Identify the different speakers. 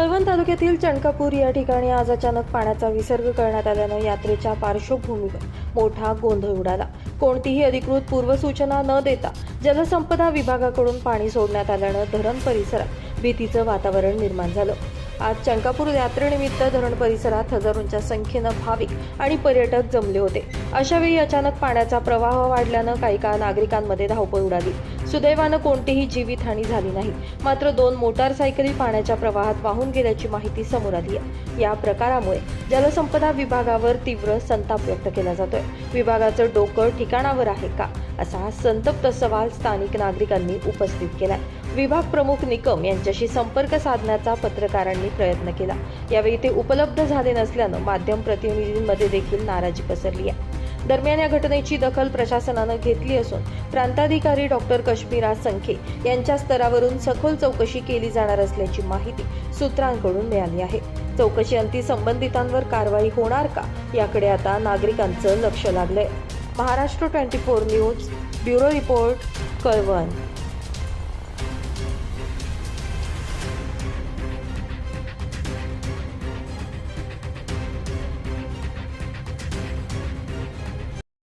Speaker 1: कळवण तालुक्यातील चणकापूर या ठिकाणी आज अचानक पाण्याचा विसर्ग करण्यात आल्यानं यात्रेच्या पार्श्वभूमीवर मोठा गोंधळ उडाला. कोणतीही अधिकृत पूर्वसूचना न देता जलसंपदा विभागाकडून पाणी सोडण्यात आल्यानं धरण परिसरात भीतीचं वातावरण निर्माण झालं. आज चणकापूर यात्रेनिमित्त धरण परिसरात हजारोंच्या संख्येनं भाविक आणि पर्यटक जमले होते. अशावेळी अचानक पाण्याचा प्रवाह वाढल्यानं काही काळ नागरिकांमध्ये धावपळ उडाली. सुदैवानं कोणतीही जीवितहानी झाली नाही. मात्र दोन मोटारसायकली पाण्याच्या प्रवाहात वाहून गेल्याची माहिती समोर आली आहे. या प्रकारामुळे जलसंपदा विभागावर तीव्र संताप व्यक्त केला जातोय. विभागाचं डोकं ठिकाणावर आहे का? असा संतप्त सवाल स्थानिक नागरिकांनी उपस्थित केलाय. विभाग प्रमुख निकम यांच्याशी संपर्क साधण्याचा पत्रकारांनी प्रयत्न केला. यावेळी ते उपलब्ध झाले नसल्यानं माध्यम प्रतिनिधींमध्ये देखील नाराजी पसरली आहे. दरम्यान या घटनेची दखल प्रशासनानं घेतली असून प्रांताधिकारी डॉक्टर कश्मीरा संखे यांच्या स्तरावरून सखोल चौकशी केली जाणार असल्याची माहिती सूत्रांकडून मिळाली आहे. चौकशी अंती संबंधितांवर कारवाई होणार का? याकडे आता नागरिकांचं लक्ष लागलंय. Maharashtra twenty four news bureau report Kalwan.